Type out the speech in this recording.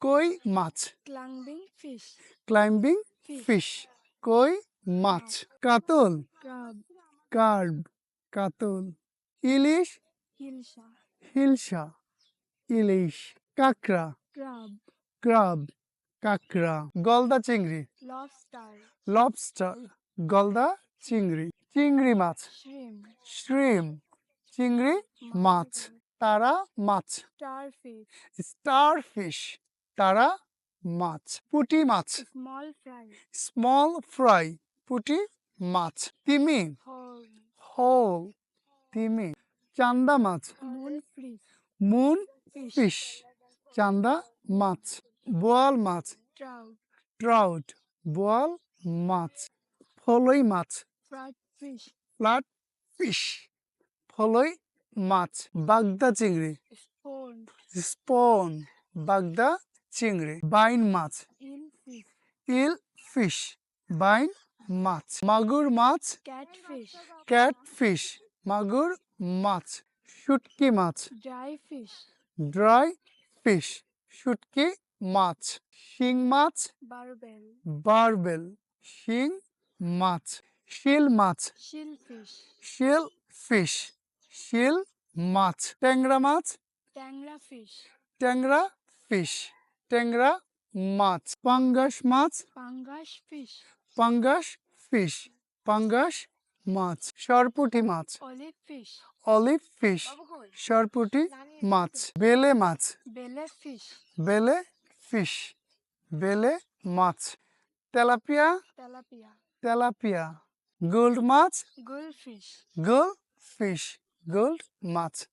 কই মাছ? Climbing fish. Climbing fish কই মাছ? কাতল. কার্ব কাতল। ইলিশ? Hilsa. হিলসা ইলিশ। কাঁকড়া? Crab. ক্রাব। কাকড়া। গলদা চিংড়ি? Lobster. লবস্টার গলদা চিংড়ি। চিংড়ি মাছ. শ্রিম চিংড়ি মাছ। তারা মাছ. স্টার ফিশ তারা মাছ পুঁটি মাছ। স্মল ফ্রাই পুঁটি মাছ। তিমি. হোল তিমি। চান্দা মাছ। মুন. ফিশ চান্দা মাছ। বোয়াল মাছ। ট্রাউট বোয়াল মাছ। ফলই মাছ. ফ্লাট ফিশ ফলই মাছ। বাগদা চিংড়ি। স্পন বাগদা চিংড়ি বাইন মাছ. ইল ফিশ বাইন মাছ মাগুর মাছ. ক্যাট ফিশ মাগুর মাছ শুটকি মাছ Dry fish. ড্রাই ফিশ শুটকি মাছ শিং মাছ Barbel. বারবেল শিং মাছ শিল মাছ Shellfish. শিল ফিশ শিল মাছ ট্যাংরা মাছ Tangra fish. ট্যাংরা ফিশ ট্যাংরা মাছ পাঙ্গাস মাছ পাঙ্গাস fish. পাঙ্গাস ফিশ পাঙ্গাস মাছ সরপুটি মাছ Olive fish. অলিভ ফিশ সরপুটি মাছ বেলে মাছ বেলে fish. বেলে ফিশ বেলে মাছ তেলাপিয়া Tilapia. তেলাপিয়া গোল্ড মাছ Goldfish. গোল্ড ফিশ গোল্ড মাছ